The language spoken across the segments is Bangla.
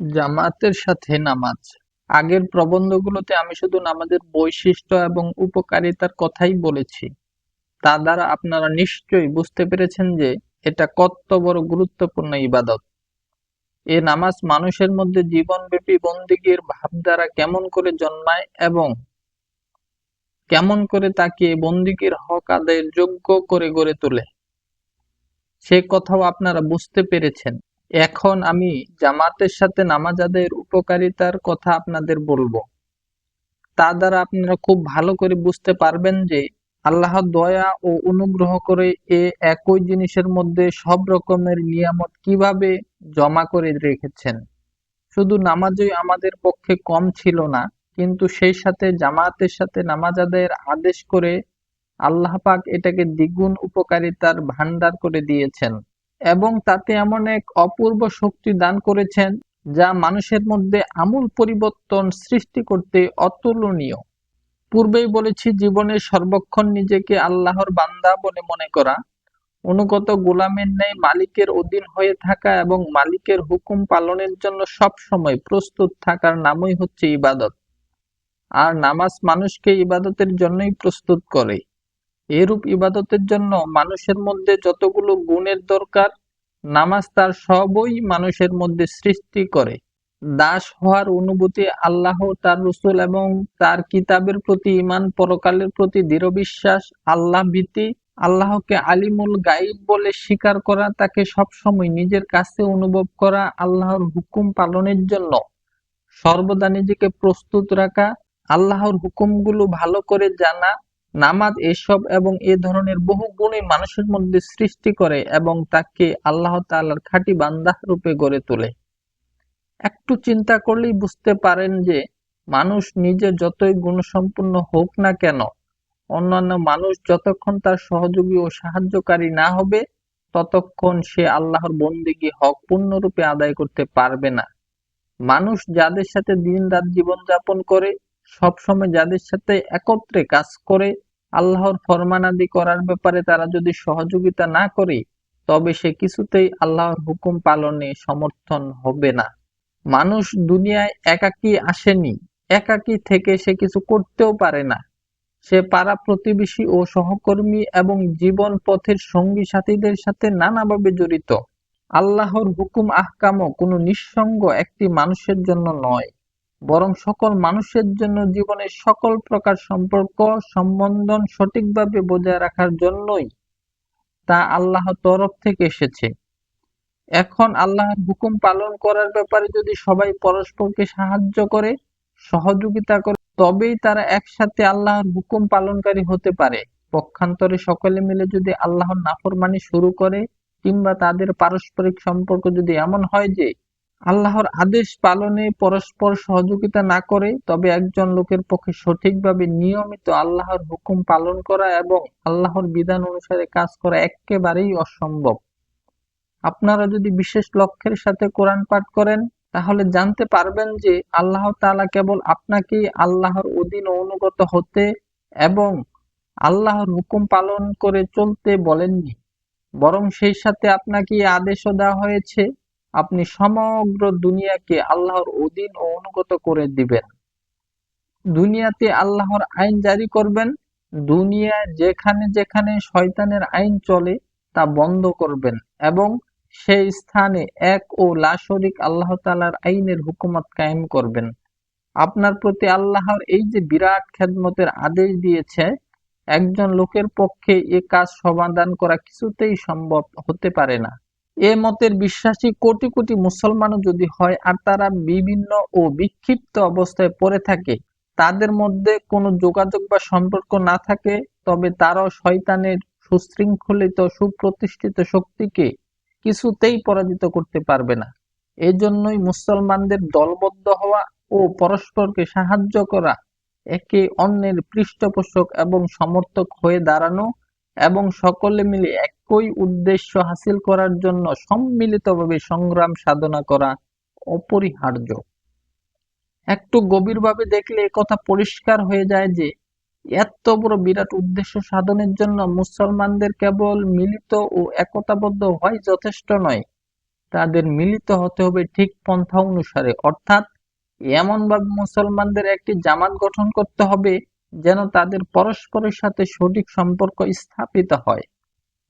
জামাতের সাথে নামাজ। আগের প্রবন্ধগুলোতে আমি শুধু নামাজের বৈশিষ্ট্য এবং উপকারিতার কথাই বলেছি। তা দ্বারা আপনারা নিশ্চয়ই বুঝতে পেরেছেন যে এটা কত বড় গুরুত্বপূর্ণ ইবাদত। এ নামাজ মানুষের মধ্যে জীবনব্যাপী বন্দিগির ভাবধারা কেমন করে জন্মায় এবং কেমন করে তাকে বন্দিগির হক আদায়ের যোগ্য করে গড়ে তোলে, সে কথাও আপনারা বুঝতে পেরেছেন। এখন আমি জামাতের সাথে নামাজ আদায়ের উপকারিতার কথা আপনাদের বলব। তা দ্বারা আপনারা খুব ভালো করে বুঝতে পারবেন যে আল্লাহ দয়া ও অনুগ্রহ করে এ একই জিনিসের মধ্যে সব রকমের নিয়ামত কীভাবে জমা করে রেখেছেন। শুধু নামাজই আমাদের পক্ষে কম ছিল না, কিন্তু সেই সাথে জামাতের সাথে নামাজ আদায়ের আদেশ করে আল্লাহ পাক এটাকে দ্বিগুণ উপকারিতার ভান্ডার করে দিয়েছেন। এবং তাতে এমন এক অপূর্ব শক্তি দান করেছেন যা মানুষের মধ্যে আমূল পরিবর্তন সৃষ্টি করতে অতুলনীয়। পূর্বেই বলেছি, জীবনে সর্বক্ষণ নিজেকে আল্লাহর বান্দা বলে মনে করা। অনুগত গোলামের ন্যায় মালিকের অধীন হয়ে থাকা এবং মালিকের হুকুম পালনের জন্য সব সময় প্রস্তুত থাকার নামই হচ্ছে ইবাদত। আর নামাজ মানুষকে ইবাদতের জন্যই প্রস্তুত করে। এরূপ ইবাদতের জন্য মানুষের মধ্যে যতগুলো গুণের দরকার, নামাজ তার সবই মানুষের মধ্যে সৃষ্টি করে। দাস হওয়ার অনুভূতি আল্লাহ, তার রসুল এবং তার কিতাবের প্রতি ইমান পরকালের প্রতি দৃঢ় বিশ্বাস, আল্লাহ ভীতি, আল্লাহকে আলিমুল গাইব বলে স্বীকার করা, তাকে সবসময় নিজের কাছে অনুভব করা আল্লাহর হুকুম পালনের জন্য। সর্বদা নিজেকে প্রস্তুত রাখা, আল্লাহর হুকুমগুলো ভালো করে জানা নামাজ এসব এবং এ ধরনের বহু গুণই মানুষের মধ্যে সৃষ্টি করে এবং তাকে আল্লাহ তাআলার খাঁটি বান্দা রূপে গড়ে তোলে। একটু চিন্তা করলেই বুঝতে পারেন যে, মানুষ নিজে যতই গুণসম্পন্ন হোক না কেন, অন্যান্য মানুষ যতক্ষণ তার সহযোগী ও সাহায্যকারী না হবে, ততক্ষণ সে আল্লাহর বন্দিগি হক পূর্ণরূপে আদায় করতে পারবে না। মানুষ যাদের সাথে দিন রাত জীবনযাপন করে, সবসময় যাদের সাথে একত্রে কাজ করে আল্লাহর ফরমানাদি করার ব্যাপারে তারা যদি সহযোগিতা না করে, তবে সে কিছুতেই আল্লাহর হুকুম পালনে সমর্থন হবে না। মানুষ দুনিয়ায় একাকী আসেনি, একাকী থেকে সে কিছু করতেও পারে না। সে পাড়া প্রতিবেশী ও সহকর্মী এবং জীবন পথের সঙ্গী সাথীদের সাথে নানাভাবে জড়িত। আল্লাহর হুকুম আহকামও কোনো নিঃসঙ্গ একটি মানুষের জন্য নয়। বরং সকল মানুষের জন্য জীবনের সকল প্রকার সম্পর্ক, সম্বন্ধন সঠিকভাবে বজায় রাখার জন্যই তা আল্লাহ তরফ থেকে এসেছে। এখন আল্লাহর হুকুম পালন করার ব্যাপারে যদি সবাই পরস্পরকে সাহায্য করে, সহযোগিতা করে, তবেই তারা একসাথে আল্লাহর হুকুম পালনকারী হতে পারে। পক্ষান্তরে সকলে মিলে যদি আল্লাহর নাফরমানি শুরু করে, কিংবা তাদের পারস্পরিক সম্পর্ক যদি এমন হয় যে আল্লাহর আদেশ পালনে পরস্পর সহযোগিতা না করে তবে একজন লোকের পক্ষে সঠিকভাবে নিয়মিত আল্লাহর হুকুম পালন করা এবং আল্লাহর বিধান অনুসারে কাজ করা একেবারেই অসম্ভব। আপনারা যদি বিশেষ লক্ষ্যের সাথে কোরআন পাঠ করেন, তাহলে জানতে পারবেন যে আল্লাহ তালা কেবল আপনাকেই আল্লাহর অধীন অনুগত হতে এবং আল্লাহর হুকুম পালন করে চলতে বলেননি। বরং সেই সাথে আপনাকে আদেশও দেওয়া হয়েছে আপনি সমগ্র দুনিয়াকে আল্লাহর অধীন ও অনুগত করে দিবেন। দুনিয়াতে আল্লাহর আইন জারি করবেন, দুনিয়া যেখানে যেখানে শয়তানের আইন চলে তা বন্ধ করবেন এবং সেই স্থানে এক ও লাশরিক আল্লাহ তালার আইনের হুকুমত কায়েম করবেন। আপনার প্রতি আল্লাহর এই যে বিরাট খেদমতের আদেশ দিয়েছে, একজন লোকের পক্ষে এ কাজ সমাধান করা কিছুতেই সম্ভব হতে পারে না। এ মতের বিশ্বাসী কোটি কোটি মুসলমানও যদি হয় আর তারা বিভিন্ন ও বিক্ষিপ্ত অবস্থায় পড়ে থাকে, তাদের মধ্যে কোনো যোগাযোগ বা সম্পর্ক না থাকে, তবে তারাও শয়তানের সুশৃঙ্খলিত, সুপ্রতিষ্ঠিত শক্তিকে কিছুতেই পরাজিত করতে পারবে না। এজন্যই মুসলমানদের দলবদ্ধ হওয়া ও পরস্পরকে সাহায্য করা, একে অন্যের পৃষ্ঠপোষক এবং সমর্থক হয়ে দাঁড়ানো এবং সকলে মিলে একই উদ্দেশ্য হাসিল করার জন্য সম্মিলিতভাবে সংগ্রাম সাধনা করা অপরিহার্য। একটু গভীরভাবে দেখলে কথা পরিষ্কার হয়ে যায় যে, এত বড় বিরাট উদ্দেশ্য সাধনের জন্য মুসলমানদের কেবল মিলিত ও একতাবদ্ধ হয় যথেষ্ট নয়। তাদের মিলিত হতে হবে ঠিক পন্থা অনুসারে। অর্থাৎ, এমনভাবে মুসলমানদের একটি জামাত গঠন করতে হবে যেন তাদের পরস্পরের সাথে সঠিক সম্পর্ক স্থাপিত হয়।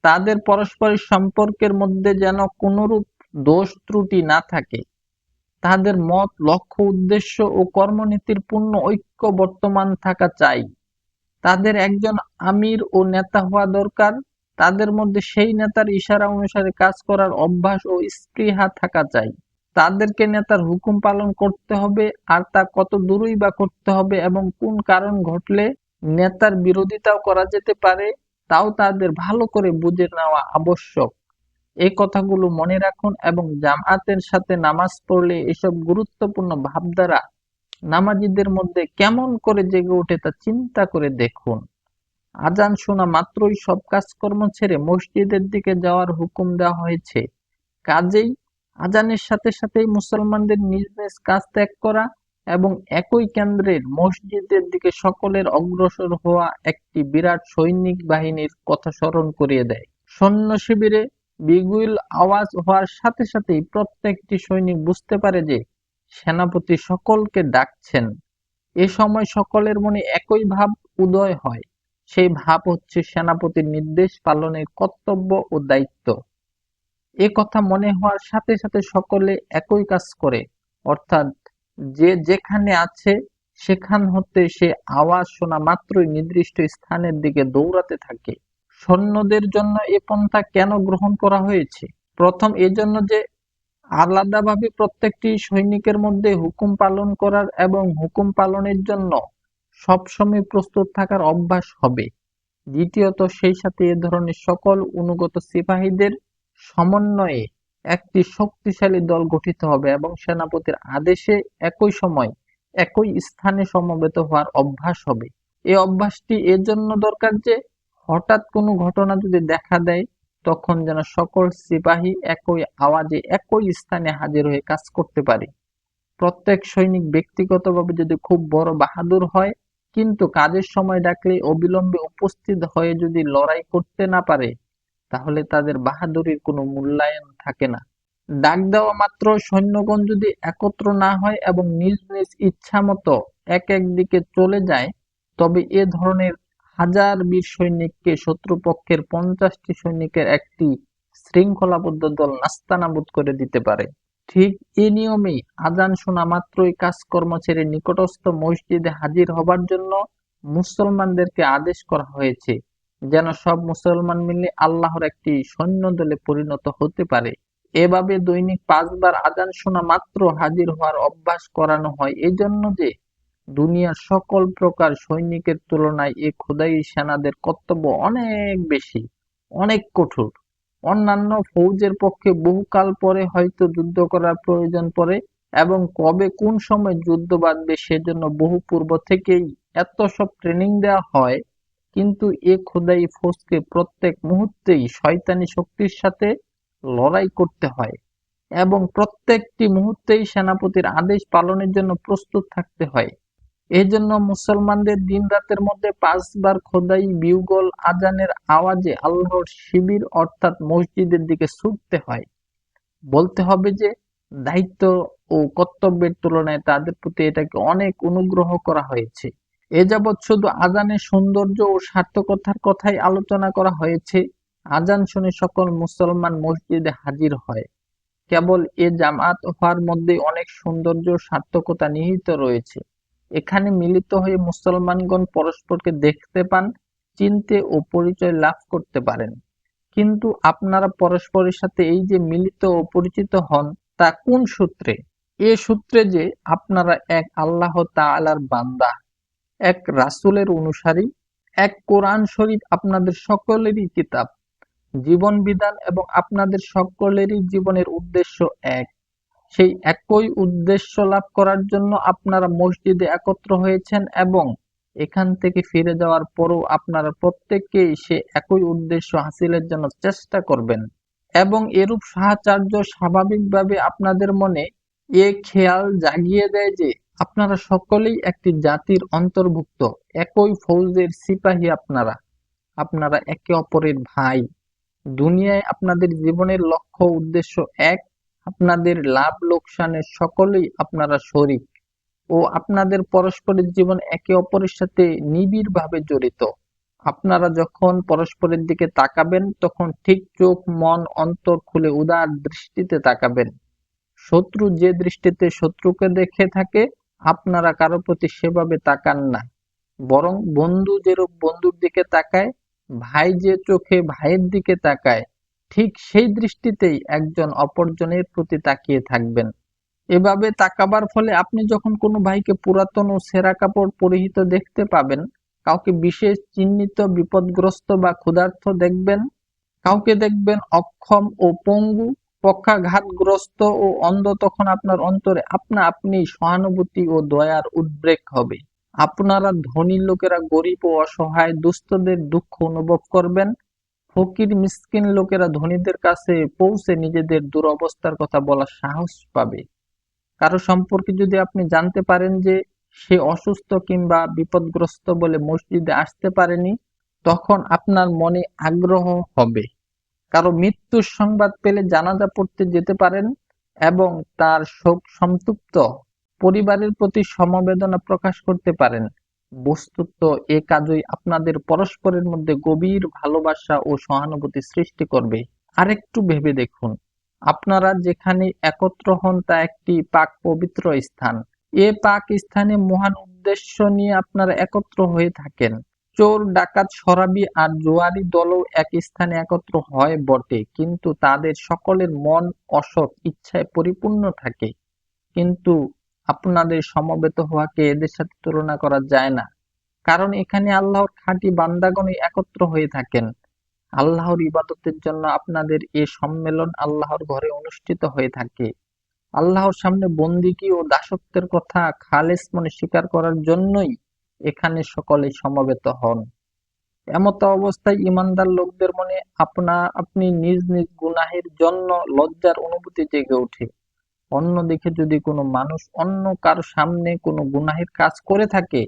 তাদের পরস্পরের সম্পর্কের মধ্যে যেন কোনরূপ দোষ ত্রুটি না থাকে। তাদের মত, লক্ষ্য, উদ্দেশ্য ও কর্মনীতির পূর্ণ ঐক্য বর্তমান থাকা চাই। তাদের একজন আমির ও নেতা হওয়া দরকার। তাদের মধ্যে সেই নেতার ইশারা অনুসারে কাজ করার অভ্যাস ও স্পৃহা থাকা চাই। তাদেরকে নেতার হুকুম পালন করতে হবে আর তা কত দূরই বা করতে হবে এবং কোন কারণ ঘটলে নেতার বিরোধিতাও করা যেতে পারে, তাও তাদের ভালো করে বুঝে নেওয়া আবশ্যক। এই কথাগুলো মনে রাখুন এবং জামাতের সাথে নামাজ পড়লে এসব গুরুত্বপূর্ণ ভাবধারা নামাজিদের মধ্যে কেমন করে জেগে ওঠে তা চিন্তা করে দেখুন। আজান শোনা মাত্রই সব কাজকর্ম ছেড়ে মসজিদের দিকে যাওয়ার হুকুম দেওয়া হয়েছে। কাজেই আজানের সাথে সাথেই মুসলমানদের নিজ নিজ কাজ ত্যাগ করা এবং একই কেন্দ্রের মসজিদের দিকে সকলের অগ্রসর হওয়া একটি বিরাট সৈনিক বাহিনীর কথা স্মরণ করিয়ে দেয়। সৈন্য শিবিরে বিগুইল আওয়াজ হওয়ার সাথে সাথেই প্রত্যেকটি সৈনিক বুঝতে পারে যে সেনাপতি সকলকে ডাকছেন। এ সময় সকলের মনে একই ভাব উদয় হয়। সেই ভাব হচ্ছে সেনাপতির নির্দেশ পালনের কর্তব্য ও দায়িত্ব। এ কথা মনে হওয়ার সাথে সাথে সকলে একই কাজ করে। অর্থাৎ যে যেখানে আছে, সেখান হতে সে আওয়াজ শোনা মাত্রই নির্দিষ্ট স্থানের দিকে দৌড়াতে থাকে। সৈন্যদের জন্য এ পন্থা কেন গ্রহণ করা হয়েছে? প্রথম এজন্য যে আলাদাভাবে প্রত্যেকটি সৈনিকের মধ্যে হুকুম পালন করার এবং হুকুম পালনের জন্য সবসময় প্রস্তুত থাকার অভ্যাস হবে। দ্বিতীয়ত, সেই সাথে এ ধরনের সকল অনুগত সিপাহীদের সমন্বয়ে একটি শক্তিশালী দল গঠিত হবে এবং সেনাপতির আদেশে একই সময় একই স্থানে সমবেত হওয়ার অভ্যাস হবে। এই অভ্যাসটি এজন্য দরকার যে হঠাৎ কোনো ঘটনা যদি দেখা দেয়, তখন যেন সকল সিপাহী একই আওয়াজে একই স্থানে হাজির হয়ে কাজ করতে পারে। প্রত্যেক সৈনিক ব্যক্তিগতভাবে যদি খুব বড় বাহাদুর হয়, কিন্তু কাজের সময় ডাকলে অবিলম্বে উপস্থিত হয়ে যদি লড়াই করতে না পারে তাহলে তাদের বাহাদুরির কোনো মূল্যায়ন থাকে না। ডাক দেওয়া মাত্র সৈন্যগণ যদি একত্র না হয় এবং নিজ নিজ ইচ্ছা মতো এক এক দিকে চলে যায়, তবে এ ধরনের হাজার বীর সৈনিককে শত্রুপক্ষের পঞ্চাশটি সৈনিকের একটি শৃঙ্খলাবদ্ধ দল নাস্তানাবুদ করে দিতে পারে। ঠিক এ নিয়মেই আজান শোনা মাত্রই কাজকর্ম ছেড়ে নিকটস্থ মসজিদে হাজির হবার জন্য মুসলমানদেরকে আদেশ করা হয়েছে। যেন সব মুসলমান মিলে আল্লাহর একটি সৈন্য দলে পরিণত হতে পারে। এভাবে দৈনিক পাঁচবার আজান শোনা মাত্র হাজির হওয়ার অভ্যাস করানো হয়। এজন্য যে দুনিয়ার সকল প্রকার সৈনিকের তুলনায় এ খোদাই সেনাদের কর্তব্য অনেক বেশি, অনেক কঠোর। অন্যান্য ফৌজের পক্ষে বহুকাল পরে হয়তো যুদ্ধ করার প্রয়োজন পড়ে এবং কবে কোন সময় যুদ্ধ বাঁধবে সেজন্য বহু পূর্ব থেকেই এত সব ট্রেনিং দেওয়া হয়। কিন্তু এ খোদাই ফৌজকে প্রত্যেক মুহূর্তেই শয়তানি শক্তির সাথে লড়াই করতে হয় এবং প্রত্যেকটি মুহূর্তেই সেনাপতির আদেশ পালনের জন্য প্রস্তুত থাকতে হয়। এজন্য মুসলমানদের দিন রাতের মধ্যে পাঁচবার খোদাই বিউগল আজানের আওয়াজে আল্লাহর শিবির অর্থাৎ মসজিদের দিকে ছুটতে হয়। বলতে হবে যে দায়িত্ব ও কর্তব্যের তুলনায় তাদের প্রতি এটাকে অনেক অনুগ্রহ করা হয়েছে। এ যাবৎ শুধু আজানের সৌন্দর্য ও সার্থকতার কথাই আলোচনা করা হয়েছে। আজান শুনে সকল মুসলমান মসজিদে হাজির হয়। কেবল এ জামাত হওয়ার মধ্যে অনেক সৌন্দর্য সার্থকতা নিহিত রয়েছে। এখানে মিলিত হয়ে মুসলমানগণ পরস্পরকে দেখতে পান, চিনতে ও পরিচয় লাভ করতে পারেন। কিন্তু আপনারা পরস্পরের সাথে এই যে মিলিত ও পরিচিত হন, তা কোন সূত্রে? এ সূত্রে যে আপনারা এক আল্লাহ তাআলার বান্দা। এক রাসূলের অনুসারী, এক কোরআন শরীফ আপনাদের সকলেরই কিতাব। জীবন বিধান এবং আপনাদের সকলেরই জীবনের উদ্দেশ্য এক। সেই একই উদ্দেশ্য লাভ করার জন্য আপনারা মসজিদে একত্র হয়েছেন এবং এখান থেকে ফিরে যাওয়ার পরও আপনারা প্রত্যেককেই সে একই উদ্দেশ্য হাসিলের জন্য চেষ্টা করবেন এবং এরূপ সাহাচার্য স্বাভাবিকভাবে আপনাদের মনে এ খেয়াল জাগিয়ে দেয় যে আপনারা সকলেই একটি জাতির অন্তর্ভুক্ত। একই ফৌজের সিপাহী আপনারা। আপনারা একে অপরের ভাই। দুনিয়ায় আপনাদের জীবনের লক্ষ্য উদ্দেশ্য এক। আপনাদের লাভ লোকসানের সকলেই আপনারা শরিক। ও আপনাদের পরস্পরের জীবন একে অপরের সাথে নিবিড়ভাবে জড়িত। আপনারা যখন পরস্পরের দিকে তাকাবেন, তখন ঠিক চোখ, মন, অন্তর খুলে উদার দৃষ্টিতে তাকাবেন। শত্রু যে দৃষ্টিতে শত্রুকে দেখে থাকে আপনারা কারও প্রতি সেভাবে তাকান না। বরং বন্ধু যেরূপ বন্ধুর দিকে তাকায়, ভাই যে চোখে ভাইয়ের দিকে তাকায়, ঠিক সেই দৃষ্টিতেই একজন অপরজনের প্রতি তাকিয়ে থাকবেন। এভাবে তাকাবার ফলে আপনি যখন কোনো ভাইকে পুরাতন ও সেরা কাপড় পরিহিত দেখতে পাবেন, কাউকে বিশেষ চিহ্নিত, বিপদগ্রস্ত বা ক্ষুধার্ত দেখবেন, কাউকে দেখবেন অক্ষম ও পঙ্গু পক্ষাঘাতগ্রস্ত ও অন্ধ তখন আপনার অন্তরে আপনা আপনি সহানুভূতি ও দয়ার উদ্রেক হবে। আপনারা ধনী লোকেরা গরিব ও অসহায় দুস্থদের দুঃখ অনুভব করবেন। ফকির মিসকিন লোকেরা ধনীদের কাছে পৌঁছে নিজেদের দুরবস্থার কথা বলার সাহস পাবে। কারও সম্পর্কে যদি আপনি জানতে পারেন যে সে অসুস্থ কিংবা বিপদগ্রস্ত বলে মসজিদে আসতে পারেনি, তখন আপনার মনে আগ্রহ হবে। কারও মৃত্যুর সংবাদ পেলে জানাজা পড়তে যেতে পারেন এবং তার শোক সন্তপ্ত পরিবারের প্রতি সমবেদনা প্রকাশ করতে পারেন। বস্তুত এ কাজই আপনাদের পরস্পরের মধ্যে গভীর ভালোবাসা ও সহানুভূতি সৃষ্টি করবে। আরেকটু ভেবে দেখুন, আপনারা যেখানে একত্র হন তা একটি পাক পবিত্র স্থান। এ পাক স্থানে মহান উদ্দেশ্য নিয়ে আপনারা একত্র হয়ে থাকেন। চোর, ডাকাত সরাবি আর জোয়ারি দলও এক স্থানে একত্র হয় বটে, কিন্তু তাদের সকলের মন অসৎ, ইচ্ছায় পরিপূর্ণ থাকে। কিন্তু আপনাদের সমবেত হওয়াকে এদের সাথে তুলনা করা যায় না, কারণ এখানে আল্লাহর খাঁটি বান্দাগণই একত্র হয়ে থাকেন। আল্লাহর ইবাদতের জন্য আপনাদের এ সম্মেলন আল্লাহর ঘরে অনুষ্ঠিত হয়ে থাকে। আল্লাহর সামনে বন্দিগি ও দাসত্বের কথা খালেস মনে স্বীকার করার জন্যই এখানে সকলে সমবেত হন। এমত অবস্থায় ইমানদার লোকদের মনে আপনা, আপনি নিজ নিজ গুনাহের জন্য লজ্জার অনুভূতি জেগে ওঠে। অন্যদিকে যদি কোনো মানুষ অন্য কারও সামনে কোনো গুনাহের কাজ করে থাকে,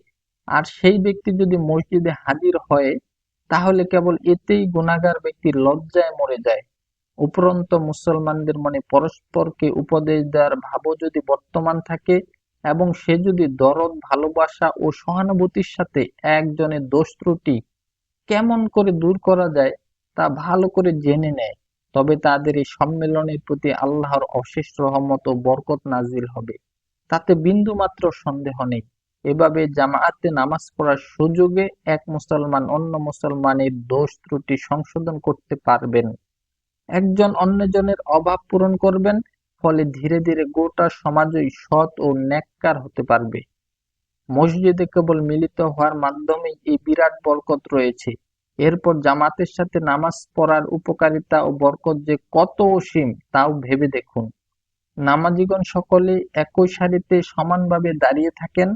আর সেই ব্যক্তি যদি মসজিদে হাজির হয়, তাহলে কেবল এতেই গুনাহগার ব্যক্তি লজ্জায় মরে যায়। উপরন্ত মুসলমানদের মনে পরস্পরকে উপদেশ দেওয়ার ভাবও যদি বর্তমান থাকে এবং সে যদি দরদ, ভালোবাসা ও সহানুভূতির সাথে একজনের দোষ ত্রুটি কেমন করে দূর করা যায় তা ভালো করে জেনে নেয়, তবে তাদের এই সম্মেলনের প্রতি আল্লাহর অশেষ রহমত ও বরকত নাজিল হবে। তাতে বিন্দু মাত্র সন্দেহ নেই। এভাবে জামায়াতে নামাজ পড়ার সুযোগে এক মুসলমান অন্য মুসলমানের দোষ ত্রুটি সংশোধন করতে পারবেন। একজন অন্যজনের অভাব পূরণ করবেন ফলে ধীরে ধীরে গোটা সমাজই সৎ ও ন্যাক্কার হতে পারবে। মসজিদে কেবল মিলিত হওয়ার মাধ্যমেই এই বিরাট বরকত রয়েছে। এরপর জামাতের সাথে নামাজ পড়ার উপকারিতা ও বরকত যে কত অসীম, তাও ভেবে দেখুন। নামাজিগণ সকলে একই সারিতে সমানভাবে দাঁড়িয়ে থাকেন,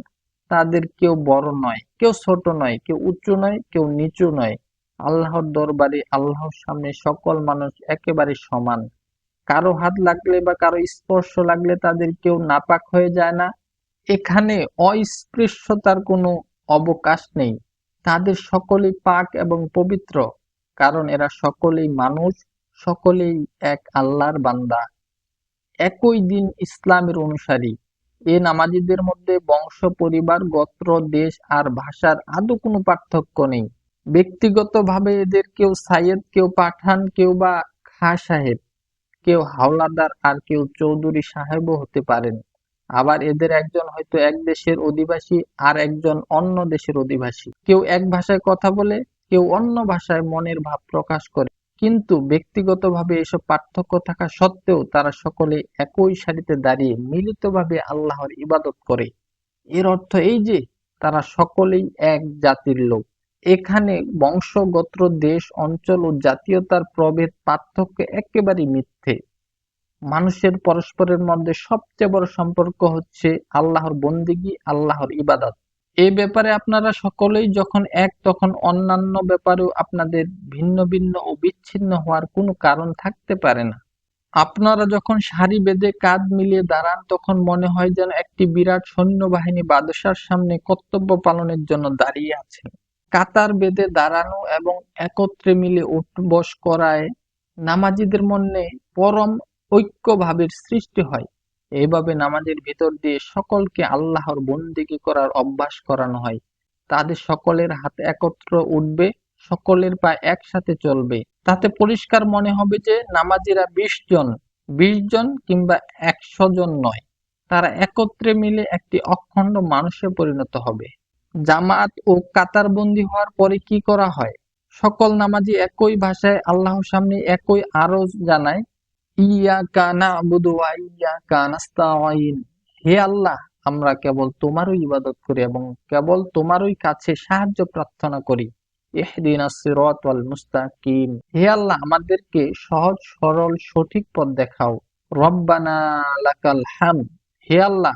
তাদের কেউ বড় নয়, কেউ ছোট নয়, কেউ উচ্চ নয়, কেউ নিচু নয়। আল্লাহর দরবারে, আল্লাহর সামনে সকল মানুষ একেবারে সমান। কারও হাত লাগলে বা কারও স্পর্শ লাগলে তাদের কেউ নাপাক হয়ে যায় না। এখানে অস্পৃশ্যতার কোনো অবকাশ নেই। তাদের সকলেই পাক এবং পবিত্র, কারণ এরা সকলেই মানুষ, সকলেই এক আল্লাহর বান্দা। একই দিন ইসলামের অনুসারী। এ নামাজিদের মধ্যে বংশ, পরিবার, গোত্র, দেশ আর ভাষার আদৌ কোনো পার্থক্য নেই। ব্যক্তিগতভাবে এদের কেউ সাইয়েদ, কেউ পাঠান, কেউ বা খা সাহেব। কেউ হাওলাদার আর কেউ চৌধুরী সাহেবও হতে পারেন। আবার এদের একজন হয়তো এক দেশের অধিবাসী আর একজন অন্য দেশের অধিবাসী। কেউ এক ভাষায় কথা বলে, কেউ অন্য ভাষায় মনের ভাব প্রকাশ করে। কিন্তু ব্যক্তিগতভাবে এসব পার্থক্য থাকা সত্ত্বেও তারা সকলে একই সারিতে দাঁড়িয়ে মিলিতভাবে আল্লাহর ইবাদত করে। এর অর্থ এই যে, তারা সকলেই এক জাতির লোক। এখানে বংশ গোত্র দেশ, অঞ্চল ও জাতীয়তার প্রভেদ পার্থক্য একেবারেই মিথ্যে। মানুষের পরস্পরের মধ্যে সবচেয়ে বড় সম্পর্ক হচ্ছে আল্লাহর বন্দিগি, আল্লাহর ইবাদত। এই ব্যাপারে আপনারা সকলেই যখন এক, তখন অন্যান্য ব্যাপারেও আপনাদের ভিন্ন ভিন্ন ও বিচ্ছিন্ন হওয়ার কোনো কারণ থাকতে পারে না। আপনারা যখন সারি বেঁধে কাঁধ মিলিয়ে দাঁড়ান, তখন মনে হয় যেন একটি বিরাট সৈন্যবাহিনী বাদশার সামনে কর্তব্য পালনের জন্য দাঁড়িয়ে আছেন কাতার বেঁধে দাঁড়ানো এবং একত্রে মিলে উঠবস করায় নামাজিদের মনে পরম ঐক্যভাবের সৃষ্টি হয়। এইভাবে নামাজের ভিতর দিয়ে সকলকে আল্লাহর বন্দিগি করার অভ্যাস করানো হয়। তাদের সকলের হাতে একত্র উঠবে, সকলের পা একসাথে চলবে। তাতে পরিষ্কার মনে হবে যে নামাজিরা বিশ জন বিশ জন কিংবা একশো জন নয়। তারা একত্রে মিলে একটি অখণ্ড মানুষে পরিণত হবে। জামাত ও কাতারবন্দি হওয়ার পরে কি করা হয়? সকল নামাজি একই ভাষায় আল্লাহর সামনে একই আরজ জানায় ইয়া কানা আবুদু ইয়া কানাস্তাইন হে আল্লাহ, আমরা কেবল তোমারই ইবাদত করি এবং কেবল তোমারই কাছে সাহায্য প্রার্থনা করি। মুস্তাকিম। হে আল্লাহ, আমাদেরকে সহজ, সরল, সঠিক পথ দেখাও। রব্বানা লাকাল হাম হে আল্লাহ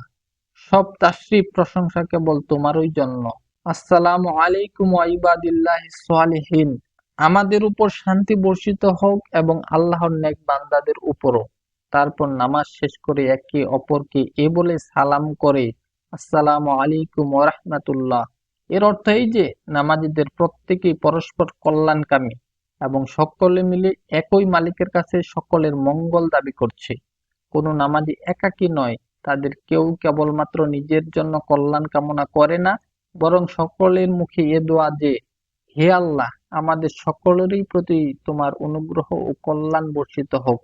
সব তাশরিফ প্রশংসা কেবল তোমারই জন্য। আসসালামু আলাইকুম ইবাদিল্লাহ সালিহিন। আমাদের উপর শান্তি বর্ষিত হোক এবং আল্লাহর নেক বান্দাদের উপরও। তারপর নামাজ শেষ করে একে অপরকে এ বলে সালাম করে, আসসালামু আলাইকুম ওরহমাতুল্লাহ এর অর্থ এই যে নামাজিদের প্রত্যেকেই পরস্পর কল্যাণকামী এবং সকলে মিলে একই মালিকের কাছে সকলের মঙ্গল দাবি করছে। কোনো নামাজি একাকী নয় তাদের কেউ কেবলমাত্র নিজের জন্য কল্যাণ কামনা করে না, বরং সকলের মুখে এ দোয়া যে, হে আল্লাহ, আমাদের সকলেরই প্রতি তোমার অনুগ্রহ ও কল্যাণ বর্ষিত হোক।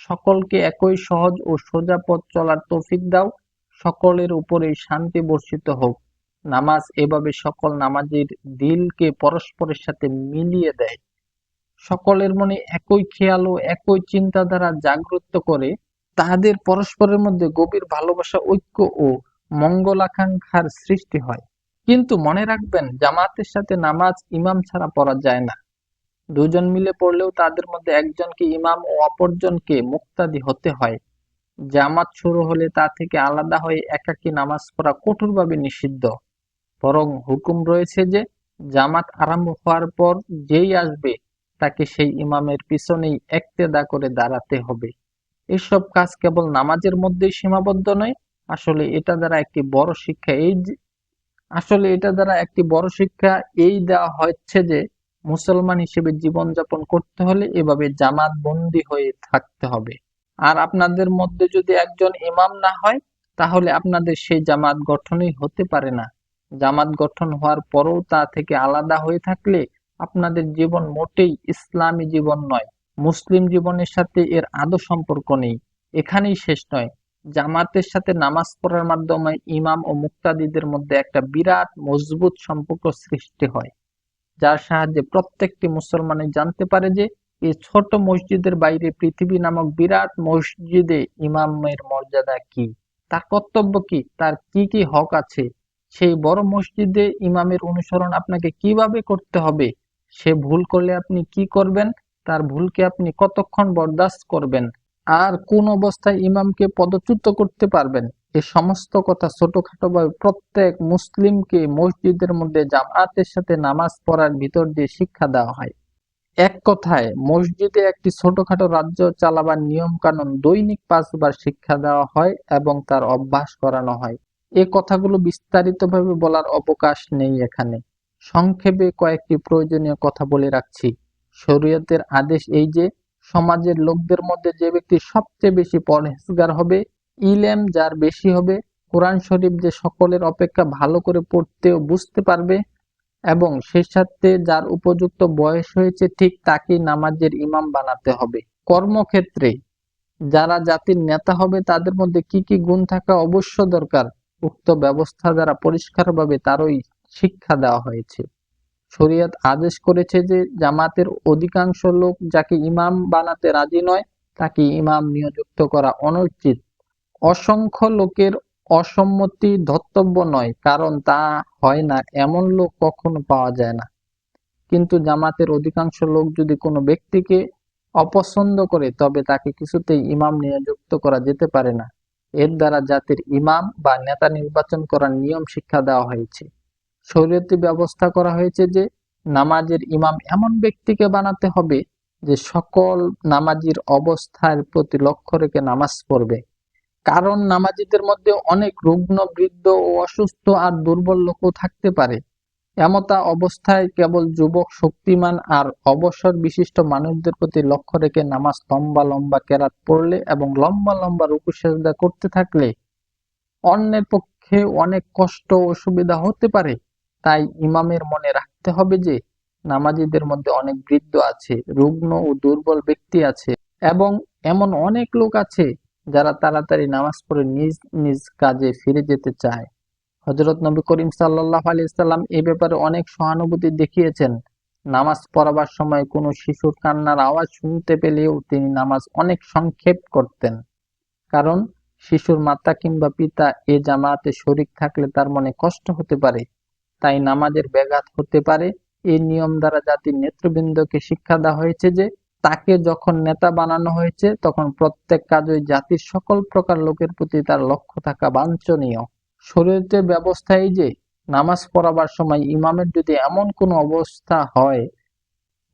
সকলকে একই সহজ ও সোজা পথ চলার তৌফিক দাও। সকলের উপরে শান্তি বর্ষিত হোক। নামাজ এভাবে সকল নামাজের দিলকে পরস্পরের সাথে মিলিয়ে দেয়। সকলের মনে একই খেয়াল ও একই চিন্তাধারা জাগ্রত করে তাহাদের পরস্পরের মধ্যে গভীর ভালোবাসা, ঐক্য ও মঙ্গলাকাঙ্ক্ষার সৃষ্টি হয়। কিন্তু মনে রাখবেন, জামাতের সাথে নামাজ ইমাম ছাড়া পড়া যায় না। দুজন মিলে পড়লেও তাদের মধ্যে একজনকে ইমাম ও অপরজনকে মুক্তাদি হতে হয়। জামাত শুরু হলে তা থেকে আলাদা হয়ে একাকী নামাজ পড়া কঠোরভাবে নিষিদ্ধ। বরং হুকুম রয়েছে যে, জামাত আরম্ভ হওয়ার পর যেই আসবে, তাকে সেই ইমামের পিছনেই একতেদা করে দাঁড়াতে হবে। এসব কাজ কেবল নামাজের মধ্যেই সীমাবদ্ধ নয়, আসলে এটা দ্বারা একটি বড় শিক্ষা। এই আসলে এটা দ্বারা একটি বড় শিক্ষা এই দেওয়া হচ্ছে যে, মুসলমান হিসেবে জীবনযাপন করতে হলে এভাবে জামাত বন্দী হয়ে থাকতে হবে। আর আপনাদের মধ্যে যদি একজন ইমাম না হয়, তাহলে আপনাদের সেই জামাত গঠনই হতে পারে না। জামাত গঠন হওয়ার পরও তা থেকে আলাদা হয়ে থাকলে আপনাদের জীবন মোটেই ইসলামী জীবন নয়। মুসলিম জীবনের সাথে এর আদৌ সম্পর্ক নেই। এখানেই শেষ নয়। জামাতের সাথে নামাজ পড়ার মাধ্যমে ইমাম ও মুক্তাদিদের মধ্যে একটা বিরাট, মজবুত সম্পর্ক সৃষ্টি হয়, যার সাহায্যে প্রত্যেকটি মুসলমানই জানতে পারে যে এই ছোট মসজিদের বাইরে পৃথিবী নামক বিরাট মসজিদে ইমামের মর্যাদা কি? তার কর্তব্য কি? তার কি কি হক আছে? সেই বড় মসজিদে ইমামের অনুসরণ আপনাকে কীভাবে করতে হবে? সে ভুল করলে আপনি কি করবেন? তার ভুলকে আপনি কতক্ষণ বরদাস্ত করবেন? আর কোন অবস্থায় ইমামকে পদচ্যুত করতে পারবেন? এ সমস্ত কথা ছোটখাটো ভাবে প্রত্যেক মুসলিমকে মসজিদের মধ্যে জামাতের সাথে নামাজ পড়ার ভিতর দিয়ে শিক্ষা দেওয়া হয়। এক কথায়, মসজিদে একটি ছোটখাটো রাজ্য চালাবার নিয়ম কানুন দৈনিক পাঁচবার শিক্ষা দেওয়া হয় এবং তার অভ্যাস করানো হয়। এ কথাগুলো বিস্তারিতভাবে বলার অবকাশ নেই এখানে। সংক্ষেপে কয়েকটি প্রয়োজনীয় কথা বলে রাখছি। শরীয়তের আদেশ এই যে সমাজের লোকদের মধ্যে যে ব্যক্তি সবচেয়ে বেশি পরহেজগার হবে, ইলেম যার বেশি হবে, কোরআন শরীফ যে সকলের অপেক্ষা ভালো করে পড়তে ও বুঝতে পারবে এবং সেই সাথে যার উপযুক্ত বয়স হয়েছে ঠিক তাকেই নামাজের ইমাম বানাতে হবে। কর্মক্ষেত্রে যারা জাতির নেতা হবে তাদের মধ্যে কি কি গুণ থাকা অবশ্য দরকার? উক্ত ব্যবস্থা দ্বারা পরিষ্কারভাবে তারই শিক্ষা দেওয়া হয়েছে। শরিয়ত আদেশ করেছে যে জামাতের অধিকাংশ লোক যাকে ইমাম বানাতে রাজি নয়, তাকে ইমাম নিয়োজিত করা অনুচিত। অসংখ্য লোকের অসম্মতি ধর্তব্য নয়, কারণ তা হয় না, এমন লোক কখনো পাওয়া যায় না। কিন্তু জামাতের অধিকাংশ লোক যদি কোনো ব্যক্তিকে অপছন্দ করে, তবে তাকে কিছুতেই ইমাম নিয়োজিত করা যেতে পারে না। এর দ্বারা জাতির ইমাম বা নেতা নির্বাচন করার নিয়ম শিক্ষা দেওয়া হয়েছে। শরীয়তি ব্যবস্থা করা হয়েছে যে নামাজের ইমাম এমন ব্যক্তিকে বানাতে হবে যে সকল নামাজির অবস্থার প্রতি লক্ষ্য রেখে নামাজ পড়বে। কারণ নামাজিদের মধ্যে অনেক রুগ্ন, বৃদ্ধ ও অসুস্থ আর দুর্বল লোকও থাকতে পারে। এমতা অবস্থায় কেবল যুবক, শক্তিমান আর অবসর বিশিষ্ট মানুষদের প্রতি লক্ষ্য রেখে নামাজ লম্বা লম্বা কেরাত পড়লে এবং লম্বা লম্বা রুকু সেজদা করতে থাকলে অন্যের পক্ষে অনেক কষ্ট ও সুবিধা হতে পারে। তাই ইমামের মনে রাখতে হবে যে নামাজীদের মধ্যে অনেক বৃদ্ধ আছে, রুগ্ন ও দুর্বল ব্যক্তি আছে এবং এমন অনেক লোক আছে যারা তাড়াতাড়ি নামাজ পড়ে নিজ নিজ কাজে ফিরে যেতে চায়। হজরত নবী করিম সাল্লাহ আলি সাল্লাম এ ব্যাপারে অনেক সহানুভূতি দেখিয়েছেন। নামাজ পড়াবার সময় কোনো শিশুর কান্নার আওয়াজ শুনতে পেলেও তিনি নামাজ অনেক সংক্ষেপ করতেন। কারণ শিশুর মাতা কিংবা পিতা এ জামাতে শরিক থাকলে তার মনে কষ্ট হতে পারে। তাই নামাজের ব্যাঘাত হতে পারে। এই নিয়ম দ্বারা জাতির নেতৃবৃন্দকে শিক্ষা দেওয়া হয়েছে যে, তাকে যখন নেতা বানানো হয়েছে, তখন প্রত্যেক কাজই জাতির সকল প্রকার লোকের প্রতি তার লক্ষ্য থাকা বাঞ্ছনীয়। শরীয়তের ব্যবস্থা এই যে, নামাজ পড়াবার সময় ইমামের যদি এমন কোনো অবস্থা হয়,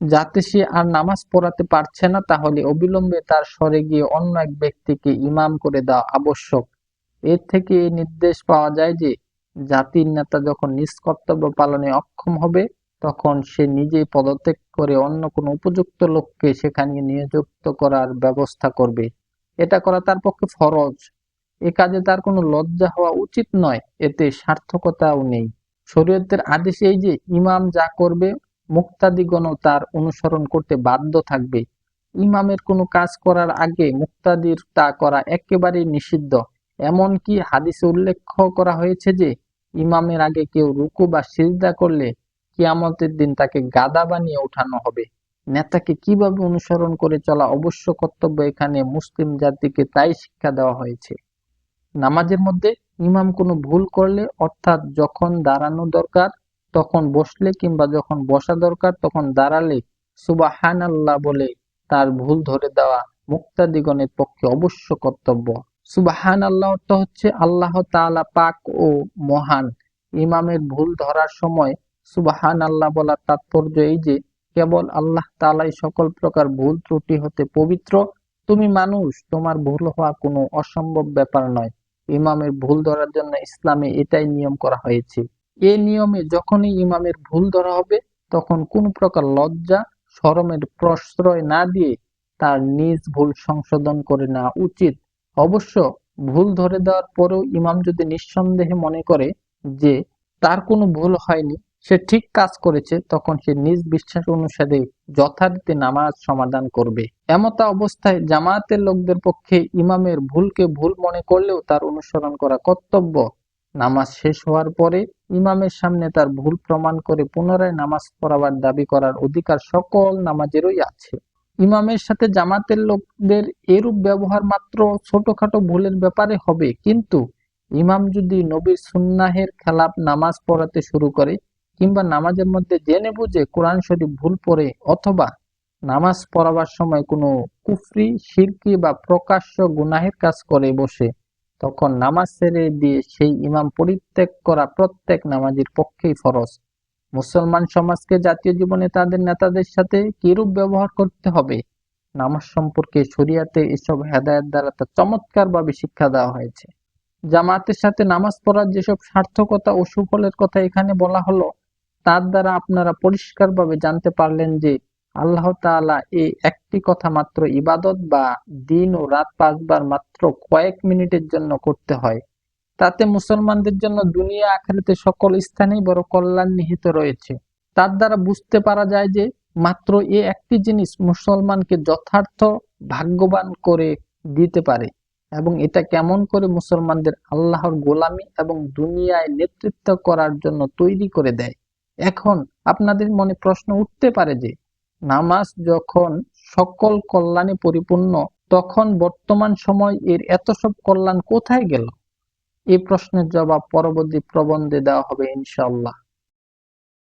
যাতে সে আর নামাজ পড়াতে পারছে না, তাহলে অবিলম্বে তার সরে গিয়ে অন্য এক ব্যক্তিকে ইমাম করে দেওয়া আবশ্যক। এর থেকে এই নির্দেশ পাওয়া যায় যে জাতির নেতা যখন নিজ কর্তব্য পালনে অক্ষম হবে, তখন সে নিজেই পদত্যাগ করে অন্য কোনো উপযুক্ত লোককে সেখানে নিযুক্ত করার ব্যবস্থা করবে। এটা করা তার পক্ষে ফরজ। এ কাজে তার কোনো লজ্জা হওয়া উচিত নয়, এতে সার্থকতাও নেই। শরীয়তের আদেশ এই যে, ইমাম যা করবে, মুক্তাদিগণও তার অনুসরণ করতে বাধ্য থাকবে। ইমামের কোনো কাজ করার আগে মুক্তাদির তা করা একেবারেই নিষিদ্ধ। এমনকি হাদিসে উল্লেখ করা হয়েছে যে ইমামের আগে কেউ রুকু বা সিজদা করলে কিয়ামতের দিন তাকে গাদা বানিয়ে উঠানো হবে। নেতাকে কীভাবে অনুসরণ করে চলা অবশ্য কর্তব্য এখানে মুসলিম জাতিকে তাই শিক্ষা দেওয়া হয়েছে। নামাজের মধ্যে ইমাম কোনো ভুল করলে অর্থাৎ যখন দাঁড়ানো দরকার, তখন বসলে কিংবা যখন বসা দরকার, তখন দাঁড়ালে সুবাহান আল্লাহ বলে তার ভুল ধরে দেওয়া মুক্তাদিগণের পক্ষে অবশ্য কর্তব্য। সুবাহান আল্লাহ অর্থ হচ্ছে আল্লাহ তাআলা পাক ও মহান। ইমামের ভুল ধরার সময় সুবাহান আল্লাহ বলার তাৎপর্য এই যে, কেবল আল্লাহ তালাই সকল প্রকার ভুল ত্রুটি হতে পবিত্র, তুমি মানুষ, তোমার ভুল হওয়া কোনো অসম্ভব ব্যাপার নয়। ইমামের ভুল ধরার জন্য ইসলামে এটাই নিয়ম করা হয়েছে। এ নিয়মে যখনই ইমামের ভুল ধরা হবে, তখন কোন প্রকার লজ্জা, শরমের প্রশ্রয় না দিয়ে তার নিজ ভুল সংশোধন করে নেওয়া উচিত। অবশ্য ভুল ধরে দেওয়ার পরেও ইমাম যদি নিঃসন্দেহে মনে করে যে তার কোনো ভুল হয়নি, সে ঠিক কাজ করেছে, তখন সে নিজ বিশ্বাস অনুসারে যথারীতি নামাজ সমাধান করবে। এমতা অবস্থায় জামায়াতের লোকদের পক্ষে ইমামের ভুলকে ভুল মনে করলেও তার অনুসরণ করা কর্তব্য। নামাজ শেষ হওয়ার পরে ইমামের সামনে তার ভুল প্রমাণ করে পুনরায় নামাজ পড়াবার দাবি করার অধিকার সকল নামাজেরই আছে। ইমামের সাথে জামাতের লোকদের এরূপ ব্যবহার মাত্র ছোটখাটো ভুলের ব্যাপারে হবে। কিন্তু ইমাম যদি নবীর সুন্নাহের খেলাপ নামাজ পড়াতে শুরু করে কিংবা নামাজের মধ্যে জেনে বুঝে কোরআন শরীফ ভুল পড়ে অথবা নামাজ পড়াবার সময় কোনো কুফরি, শিরকি বা প্রকাশ্য গুনাহের কাজ করে বসে, তখন নামাজ ছেড়ে দিয়ে সেই ইমাম পরিত্যাগ করা প্রত্যেক নামাজির পক্ষেই ফরজ। মুসলমান সমাজকে জাতীয় জীবনে তাদের নেতাদের সাথে কিরূপ ব্যবহার করতে হবে? নামাজ সম্পর্কে শরিয়াতে এসব হেদায়ত দ্বারা তা চমৎকারভাবে শিক্ষা দেওয়া হয়েছে। জামাতের সাথে নামাজ পড়ার যেসব সার্থকতা ও সুফলের কথা এখানে বলা হলো, তার দ্বারা আপনারা পরিষ্কারভাবে জানতে পারলেন যে আল্লাহ তাআলা এই একটি কথা মাত্র ইবাদত বা দিন ও রাত পাঁচবার মাত্র কয়েক মিনিটের জন্য করতে হয়। তাতে মুসলমানদের জন্য দুনিয়া আখেরাতে সকল স্থানেই বড় কল্যাণ নিহিত রয়েছে। তার দ্বারা বুঝতে পারা যায় যে মাত্র এ একটি জিনিস মুসলমানকে যথার্থ ভাগ্যবান করে দিতে পারে এবং এটা কেমন করে মুসলমানদের আল্লাহর গোলামি এবং দুনিয়ায় নেতৃত্ব করার জন্য তৈরি করে দেয়। এখন আপনাদের মনে প্রশ্ন উঠতে পারে যে নামাজ যখন সকল কল্যাণে পরিপূর্ণ, তখন বর্তমান সময় এর এত সব কল্যাণ কোথায় গেল? এই প্রশ্নের জবাব পরবর্তী প্রবন্ধে দেওয়া হবে ইনশাআল্লাহ।